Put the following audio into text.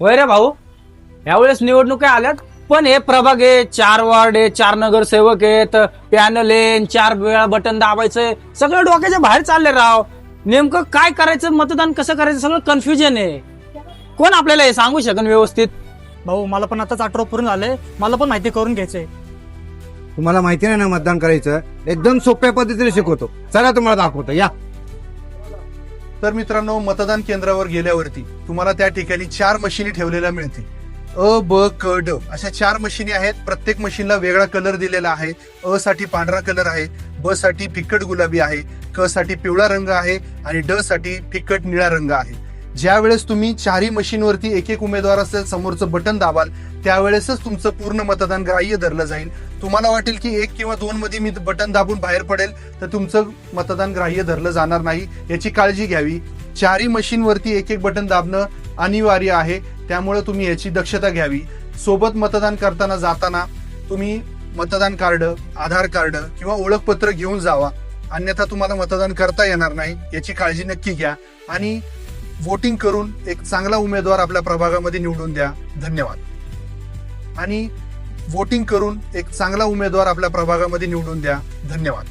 होय रे भाऊ? यावेळेस निवडणुका आल्यात पण हे प्रभाग आहे चार वार्ड आहे चार नगरसेवक आहेत पॅनल आहे चार वेळा बटन दाबायचंय सगळं डोक्याच्या बाहेर चालले राव. नेमकं काय करायचं मतदान कसं करायचं सगळं कन्फ्युजन आहे. कोण आपल्याला हे सांगू शकन व्यवस्थित? भाऊ मला पण आताच अठरा पूर्ण झाले मला पण माहिती करून घ्यायचंय. तुम्हाला माहिती नाही ना मतदान करायचं? एकदम सोप्या पद्धतीने शिकवतो. चला तुम्हाला दाखवतो. या. तर मित्रांनो मतदान केंद्रावर गेल्यावरती तुम्हाला त्या ठिकाणी चार मशिनी ठेवलेल्या मिळतील. अ ब क ड अशा चार मशिनी आहेत. प्रत्येक मशीनला वेगळा कलर दिलेला आहे. अ साठी पांढरा कलर आहे. ब साठी फिक्कट गुलाबी आहे. क साठी पिवळा रंग आहे. आणि ड साठी फिक्कट निळा रंग आहे. ज्यावेळेस तुम्ही चारही मशीनवरती एक एक उमेदवार असेल समोरचं बटन दाबाल त्यावेळेसच तुमचं पूर्ण मतदान ग्राह्य धरलं जाईल. तुम्हाला वाटेल की एक किंवा दोन मध्ये मी बटन दाबून बाहेर पडेल तर तुमचं मतदान ग्राह्य धरलं जाणार नाही. याची काळजी घ्यावी. चारही मशीनवरती एक एक बटन दाबणं अनिवार्य आहे. त्यामुळे तुम्ही याची दक्षता घ्यावी. सोबत मतदान करताना जाताना तुम्ही मतदान कार्ड आधार कार्ड किंवा ओळखपत्र घेऊन जावा. अन्यथा तुम्हाला मतदान करता येणार नाही. याची काळजी नक्की घ्या. आणि वोटिंग करून एक चांगला उमेदवार आपल्या प्रभागामध्ये निवडून द्या. धन्यवाद. आणि वोटिंग करून एक चांगला उमेदवार आपल्या प्रभागामध्ये निवडून द्या. धन्यवाद.